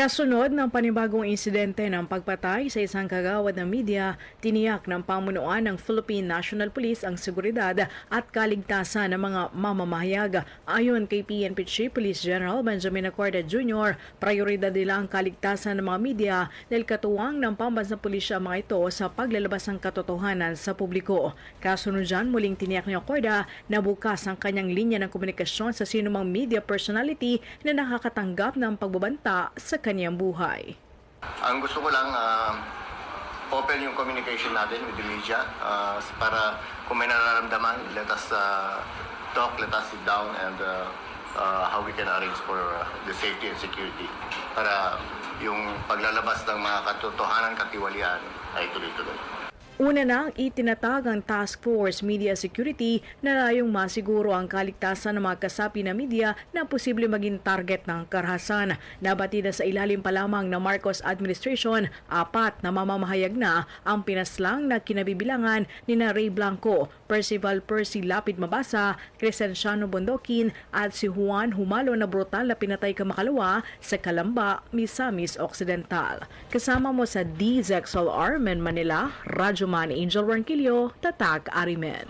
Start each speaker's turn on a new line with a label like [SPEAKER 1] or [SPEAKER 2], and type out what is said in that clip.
[SPEAKER 1] Kasunod ng panibagong insidente ng pagpatay sa isang kagawad ng media, tiniyak ng pamunuan ng Philippine National Police ang seguridad at kaligtasan ng mga mamamahayag. Ayon kay PNP Chief Police General Benjamin Acorda Jr., prioridad nila ang kaligtasan ng mga media dahil katuwang ng pambansang pulisya ang mga ito sa paglalabas ng katotohanan sa publiko. Kasunod dyan, muling tiniyak ni Acorda na bukas ang kanyang linya ng komunikasyon sa sinumang media personality na nakakatanggap ng pagbabanta sa kanyang buhay.
[SPEAKER 2] Ang gusto ko lang, ah, open yung communication natin with the media ah, para kung may nararamdaman, let us ah, talk, let us sit down and ah, ah, how we can arrange for ah, the safety and security para yung paglalabas ng mga katotohanan katiwalian ay tuloy-tuloy.
[SPEAKER 1] Una na ang itinatag ang Task Force Media Security na layong masiguro ang kaligtasan ng mga kasapi na media na posible maging target ng karahasan. Nabatida sa ilalim pa lamang ng Marcos Administration, apat na mamamahayag na ang pinaslang na kinabibilangan ni na Ray Blanco, Percival Percy Lapid Mabasa, Crescenciano Bondokin at si Juan Humalo na brutal na pinatay kamakalawa sa Kalamba, Misamis Occidental. Kasama mo sa DZXLR Men Manila, Radyo Man Angel Ranquillo, Tatag Arimen.